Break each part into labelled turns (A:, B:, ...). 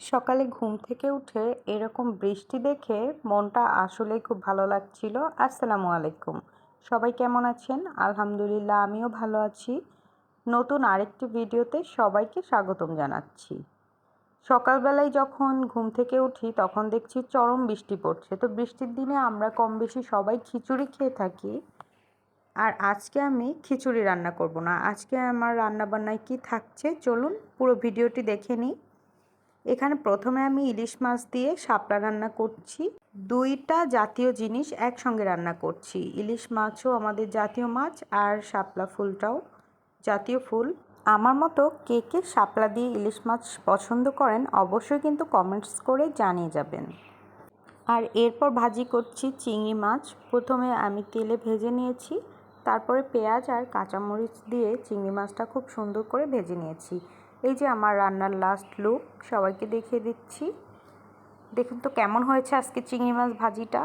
A: সকালে ঘুম থেকে উঠে এরকম বৃষ্টি দেখে মনটা আসলেই খুব ভালো লাগছিল। আসসালামু আলাইকুম। সবাই কেমন আছেন? আলহামদুলিল্লাহ, আমিও ভালো আছি। নতুন আরেকটি ভিডিওতে সবাইকে স্বাগতম জানাচ্ছি। সকালবেলায় যখন ঘুম থেকে উঠি, তখন দেখছি চরম বৃষ্টি পড়ছে। তো বৃষ্টির দিনে আমরা কম বেশি সবাই খিচুড়ি খেয়ে থাকি। আর আজকে আমি খিচুড়ি রান্না করব না। আজকে আমার রান্নাবান্নায় কি থাকছে? চলুন পুরো ভিডিওটি দেখে নিই। এখানে প্রথমে আমি ইলিশ মাছ দিয়ে শাপলা রান্না করছি। দুইটা জাতীয় জিনিস একসঙ্গে রান্না করছি। ইলিশ মাছও আমাদের জাতীয় মাছ আর শাপলা ফুলটাও জাতীয় ফুল। আমার মতো কে কে শাপলা দিয়ে ইলিশ মাছ পছন্দ করেন অবশ্যই কিন্তু কমেন্টস করে জানিয়ে যাবেন। আর এরপর ভাজি করছি চিংড়ি মাছ। প্রথমে আমি তেলে ভেজে নিয়েছি। তারপরে পেঁয়াজ আর কাঁচামরিচ দিয়ে চিংড়ি মাছটা খুব সুন্দর করে ভেজে নিয়েছি। এই যে আমার রান্নার লাস্ট লুক সবাইকে দেখিয়ে দিচ্ছি। দেখুন তো কেমন হয়েছে আজকে চিংড়ি মাছ ভাজিটা।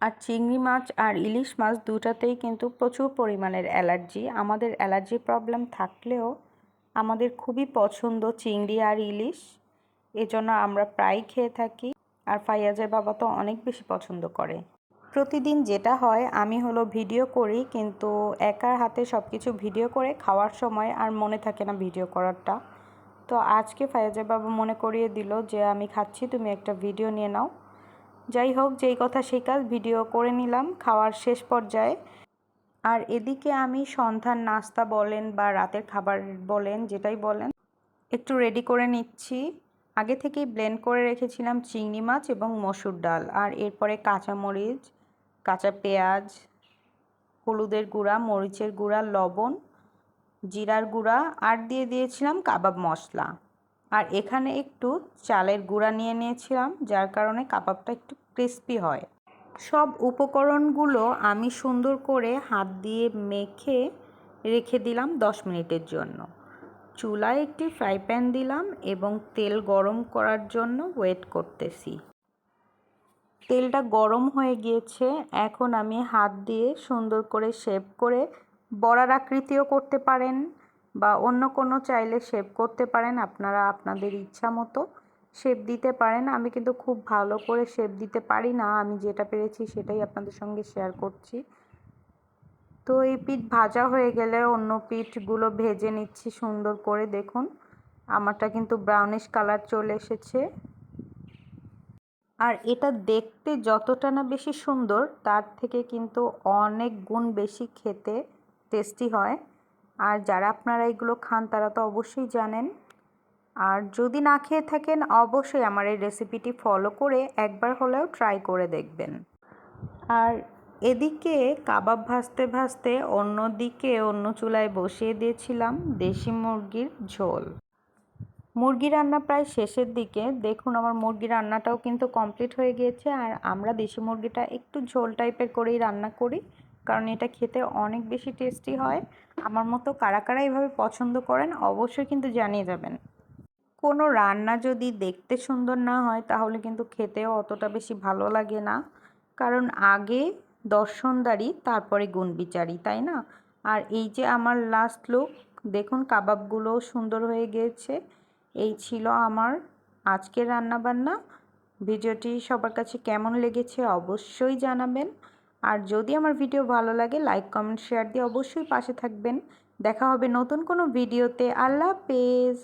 A: আর চিংড়ি মাছ আর ইলিশ মাছ দুটাতেই কিন্তু প্রচুর পরিমাণের অ্যালার্জি। আমাদের অ্যালার্জি প্রবলেম থাকলেও আমাদের খুবই পছন্দ চিংড়ি আর ইলিশ। এজন্য আমরা প্রায় খেয়ে থাকি। আর ফাইয়াজের বাবা তো অনেক বেশি পছন্দ করে। প্রতিদিন যেটা হয়, আমি হলো ভিডিও করি, কিন্তু একার হাতে সব কিছু ভিডিও করে খাওয়ার সময় আর মনে থাকে না ভিডিও করারটা। তো আজকে ফায়াজের বাবা মনে করিয়ে দিল যে, আমি খাচ্ছি, তুমি একটা ভিডিও নিয়ে নাও। যাই হোক, যেই কথা সেই কাজ, ভিডিও করে নিলাম, খাওয়ার শেষ পর্যায়ে। আর এদিকে আমি সন্ধ্যার নাস্তা বলেন বা রাতের খাবার বলেন, যেটাই বলেন, একটু রেডি করে নিচ্ছি। আগে থেকেই ব্লেন্ড করে রেখেছিলাম চিংড়ি মাছ এবং মসুর ডাল, আর এরপরে কাঁচামরিচ কাঁচা পেঁয়াজ, হলুদের গুঁড়া, মরিচের গুঁড়া, লবণ, জিরার গুঁড়া আর দিয়ে দিয়েছিলাম কাবাব মশলা। আর এখানে একটু চালের গুঁড়া নিয়ে নিয়েছিলাম, যার কারণে কাবাবটা একটু ক্রিস্পি হয়। সব উপকরণগুলো আমি সুন্দর করে হাত দিয়ে মেখে রেখে দিলাম দশ মিনিটের জন্য। চুলায় একটি ফ্রাই প্যান দিলাম এবং তেল গরম করার জন্য ওয়েট করতেছি। তেলটা গরম হয়ে গিয়েছে, এখন আমি হাত দিয়ে সুন্দর করে শেপ করে বড়ার আকৃতিও করতে পারেন বা অন্য কোনো চাইলে শেপ করতে পারেন, আপনারা আপনাদের ইচ্ছা মতো শেপ দিতে পারেন। আমি কিন্তু খুব ভালো করে শেপ দিতে পারি না, আমি যেটা পেরেছি সেটাই আপনাদের সঙ্গে শেয়ার করছি। তো এই পিঠ ভাজা হয়ে গেলে অন্য পিঠগুলো ভেজে নিচ্ছি সুন্দর করে, দেখুন, আমারটা কিন্তু ব্রাউনিশ কালার চলে এসেছে। আর এটা দেখতে যতটা না বেশি সুন্দর, তার থেকে কিন্তু অনেক গুণ বেশি খেতে টেস্টি হয়। আর যারা আপনারা এগুলো খান, তারা তো অবশ্যই জানেন। আর যদি না খেয়ে থাকেন, অবশ্যই আমার এই রেসিপিটি ফলো করে একবার হলেও ট্রাই করে দেখবেন। আর এদিকে কাবাব ভাজতে ভাজতে অন্য দিকে অন্য চুলায় বসিয়ে দিয়েছিলাম দেশি মুরগির ঝোল। মুরগি রান্না প্রায় শেষের দিকে। দেখুন, আমার মুরগি রান্নাটাও কিন্তু কমপ্লিট হয়ে গিয়েছে। আর আমরা দেশি মুরগিটা একটু ঝোল টাইপের করেই রান্না করি, কারণ এটা খেতে অনেক বেশি টেস্টি হয়। আমার মতো কারা কারা এইভাবে পছন্দ করেন, অবশ্যই কিন্তু জানিয়ে যাবেন। কোনো রান্না যদি দেখতে সুন্দর না হয়, তাহলে কিন্তু খেতেও অতটা বেশি ভালো লাগে না। কারণ আগে দর্শনদারি, তারপরে গুণ বিচারি তাই না? আর এই যে আমার লাস্ট লুক দেখুন কাবাবগুলো সুন্দর হয়ে গিয়েছে। এই ছিল আমার আজকের রান্নাবান্না। ভিডিওটি সবার কাছে কেমন লেগেছে অবশ্যই জানাবেন। আর যদি আমার ভিডিও ভালো লাগে, লাইক, কমেন্ট, শেয়ার দিয়ে অবশ্যই পাশে থাকবেন। দেখা হবে নতুন কোনো ভিডিওতে। আল্লাহ হাফেজ।